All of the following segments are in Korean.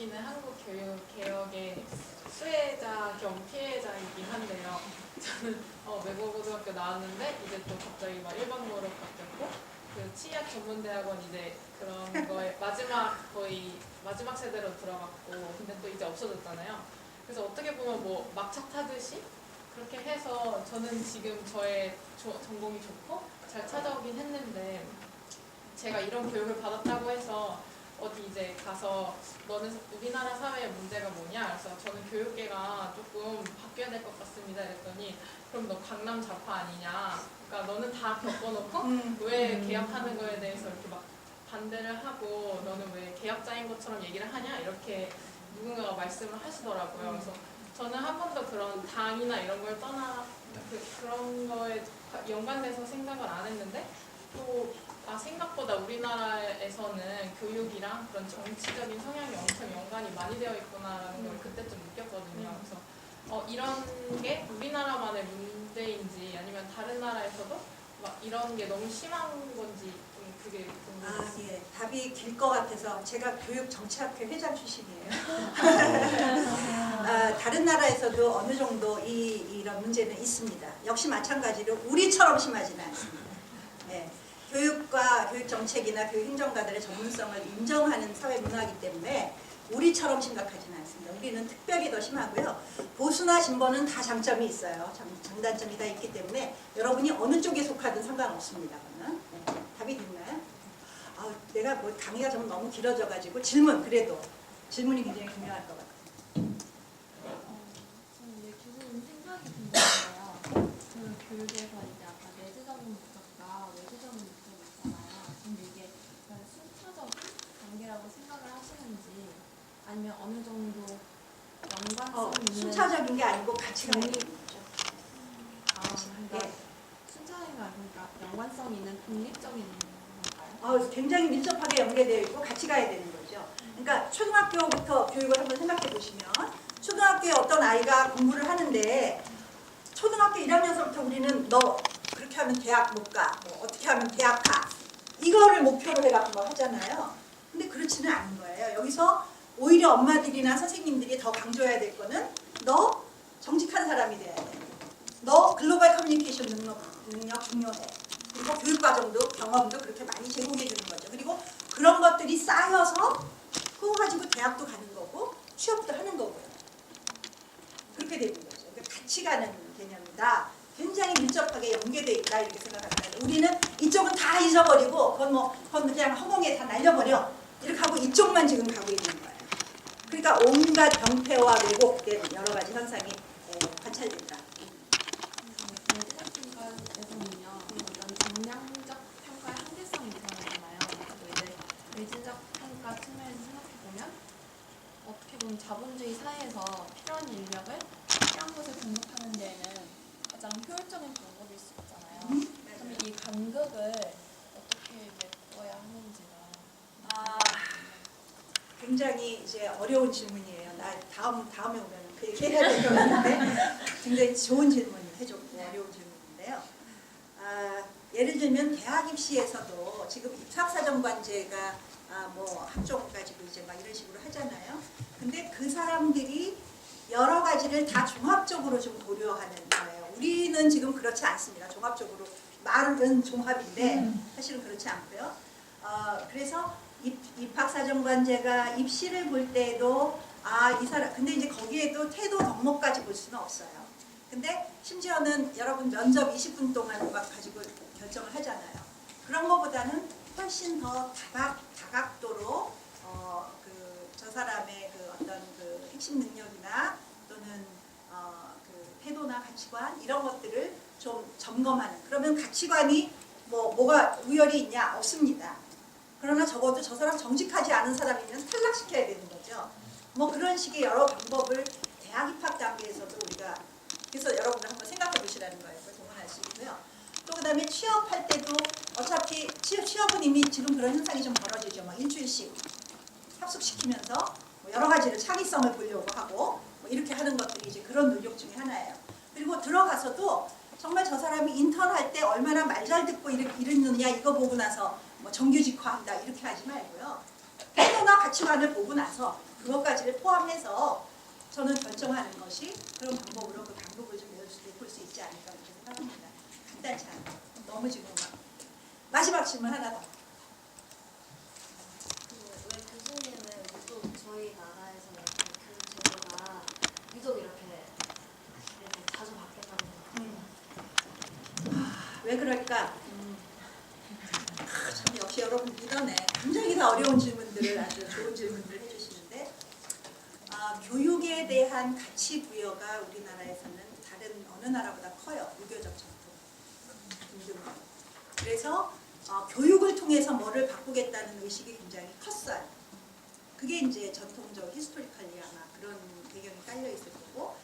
바뀌는 한국 교육 개혁의 수혜자 겸 피해자이긴 한데요. 저는 어, 외국어고등학교 나왔는데 이제 또 갑자기 막 일반고로 바뀌었고 그 치약 전문대학원 이제 그런 거에 마지막 거의 마지막 세대로 들어갔고 근데 또 이제 없어졌잖아요. 그래서 어떻게 보면 뭐 막차 타듯이 그렇게 해서 저는 지금 저의 조- 전공이 좋고 잘 찾아오긴 했는데 제가 이런 교육을 받았다고 해서 어디 이제 가서 너는 우리나라 사회의 문제가 뭐냐? 그래서 저는 교육계가 조금 바뀌어야 될 것 같습니다. 이랬더니 그럼 너 강남 좌파 아니냐? 그러니까 너는 다 겪어놓고 음. 왜 개혁하는 거에 대해서 이렇게 막 반대를 하고 너는 왜 개혁자인 것처럼 얘기를 하냐? 이렇게 누군가가 말씀을 하시더라고요. 그래서 저는 한 번도 그런 당이나 이런 걸 떠나 그, 그런 거에 연관돼서 생각을 안 했는데 또 아, 생각보다 우리나라에서는 교육이랑 그런 정치적인 성향이 엄청 연관이 많이 되어 있구나라는 걸 그때 좀 느꼈거든요. 그래서 어, 이런 게 우리나라만의 문제인지 아니면 다른 나라에서도 막 이런 게 너무 심한 건지 좀 그게 아, 궁금해요. 예. 답이 길 것 같아서 제가 교육 정치학회 회장 출신이에요. 아, 다른 나라에서도 어느 정도 이, 이런 문제는 있습니다. 역시 마찬가지로 우리처럼 심하지는 않습니다. 예. 교육과 교육 정책이나 교육 행정가들의 전문성을 인정하는 사회 문화이기 때문에 우리처럼 심각하지는 않습니다. 우리는 특별히 더 심하고요. 보수나 진보는 다 장점이 있어요. 장, 장단점이 다 있기 때문에 여러분이 어느 쪽에 속하든 상관없습니다. 네. 답이 됐나요? 아, 내가 뭐 강의가 좀 너무 길어져가지고 질문 그래도 질문이 굉장히 중요할 것 같아요. 저는 이제 교수님 생각이 궁금해요. 그 교육에서 이제 아까 내재적인 목적과 외재적인 목적이 있잖아요. 근데 이게 그냥 순차적인 관계라고 생각을 하시는지 아니면 어느 정도 연관성 어, 있는 순차적인 게 아니고 가치가 독립- 있는 거죠. 아, 그러니까 예. 순차적인 거 아니니까 연관성 있는 독립적인 건가요? 어, 굉장히 밀접하게 연계되어 있고 같이 가야 되는 거죠. 그러니까 초등학교부터 교육을 한번 생각해 보시면 초등학교에 어떤 아이가 공부를 하는데 초등학교 1학년서부터 우리는 너 그렇게 하면 대학 못 가, 뭐 어떻게 하면 대학 가 이거를 목표로 해갖고 막 하잖아요. 근데 그렇지는 않은 거예요. 여기서 오히려 엄마들이나 선생님들이 더 강조해야 될 거는 너 정직한 사람이 돼야 돼. 너 글로벌 커뮤니케이션 능력, 능력 중요해. 그리고 교육 과정도 경험도 그렇게 많이 제공해 주는 거죠. 그리고 그런 것들이 쌓여서 그거 가지고 대학도 가는 거고 취업도 하는 거고요. 그렇게 되는 거죠. 그러니까 같이 가는 개념이다. 굉장히 밀접하게 연계돼 있다 이렇게 생각합니다. 우리는 이쪽은 다 잊어버리고 그건 뭐 그건 그냥 허공에 다 날려버려 이렇게 하고 이쪽만 지금 가고 있는 거예요. 그러니까 온갖 병폐와 왜곡된 여러 가지 현상이 에, 관찰된다. 내재적 평가에서는요, 어떤 정량적 평가의 한계성이 드러나잖아요. 그리고 이제 내재적 평가 측면에서 생각해보면 어떻게 보면 자본주의 사회에서 필요한 인력을 필요한 곳에 등록하는 데에는 가장 효율적인 방법일 수 있잖아요. 그러면 이 간극을 어떻게 메꿔야 하는지가 아, 굉장히 이제 어려운 질문이에요. 나 다음 다음에 오면 그 얘기 해야 될 것 같은데 굉장히 좋은 질문 해줬고 어려운 질문인데요. 아, 예를 들면 대학 입시에서도 지금 입학사정관제가 아, 뭐 학종 가지고 이제 막 이런 식으로 하잖아요. 근데 그 사람들이 여러 가지를 다 종합적으로 좀 고려하는 거예요. 우리는 지금 그렇지 않습니다. 종합적으로 말은 종합인데 사실은 그렇지 않고요. 어, 그래서 입, 입학사정관제가 입시를 볼 때도 아 이 사람 근데 이제 거기에도 태도 덕목까지 볼 수는 없어요. 근데 심지어는 여러분 면접 20분 동안 막 가지고 결정을 하잖아요. 그런 것보다는 훨씬 더 다각 다각도로 어, 어그저 사람의 그 어떤 그 핵심 능력이나 또는 어 그 태도나 가치관 이런 것들을 좀 점검하는 그러면 가치관이 뭐 뭐가 우열이 있냐 없습니다. 그러나 적어도 저 사람 정직하지 않은 사람이면 탈락시켜야 되는 거죠. 뭐 그런 식의 여러 방법을 대학 입학 단계에서도 우리가 그래서 여러분들 한번 생각해 보시라는 거예요. 그걸 동원할 수 있고요. 또 그다음에 취업할 때도 어차피 취업, 취업은 이미 지금 그런 현상이 좀 벌어지죠. 뭐 일주일씩 합숙시키면서 뭐 여러 가지를 창의성을 보려고 하고 뭐 이렇게 하는 것들이 이제 그런 노력 중에 하나예요. 그리고 들어가서도 정말 저 사람이 인턴 할 때 얼마나 말 잘 듣고 이랬- 이랬느냐 이거 보고 나서 뭐 정규직화한다 이렇게 하지 말고요. 태도나 가치관을 보고 나서 그것까지를 포함해서 저는 결정하는 것이 그런 방법으로 그 방법을 좀볼수 있지 않을까 생각합니다. 간단치 않아. 너무 지금 막 마지막 질문 하나 더. 그 왜 교수님은 유독 저희 나라에서 이렇게 교육 제도가 유독 이렇게, 이렇게 자주 바뀐다고 생각해요? 왜 그럴까? 아, 참 역시 리더네. 굉장히 다 어려운 질문들을 아주 좋은 질문들을 해주시는데 아, 교육에 대한 가치 부여가 우리나라에서는 다른 어느 나라보다 커요. 유교적. 등등. 그래서 어, 교육을 통해서 뭐를 바꾸겠다는 의식이 굉장히 컸어요. 그게 이제 전통적 히스토리컬리 아마 그런 배경이 깔려 있을 거고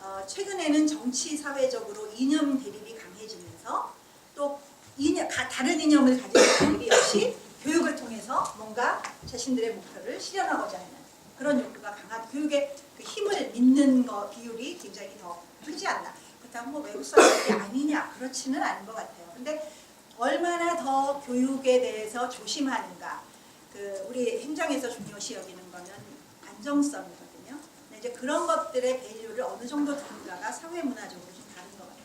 어, 최근에는 정치 사회적으로 이념 대립이 강해지면서 또 이념, 가- 다른 이념을 가진 사람들이 역시 교육을 통해서 뭔가 자신들의 목표를 실현하고자 하는 그런 욕구가 강한 교육의 그 힘을 비율이 굉장히 더 크지 않나. 그렇다고 뭐 외국 사람들이 아니냐 그렇지는 않은 것 같아요. 근데 얼마나 더 교육에 대해서 조심하는가. 그 우리 행정에서 중요시 여기는 거는 안정성이거든요. 근데 이제 그런 것들의 밸류를 어느 정도 두는가가 사회 문화적으로 좀 다른 것 같아요.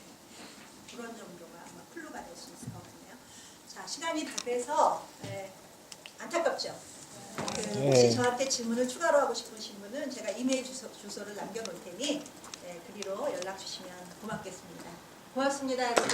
그런 정도가 아마 클루가 될 수 있을 것 같네요. 자 시간이 다 돼서 네, 안타깝죠. 그 혹시 저한테 질문을 추가로 하고 싶으신 분은 제가 이메일 주소, 주소를 남겨놓을 테니 네, 그리로 연락 주시면 고맙겠습니다. 고맙습니다, 여러분.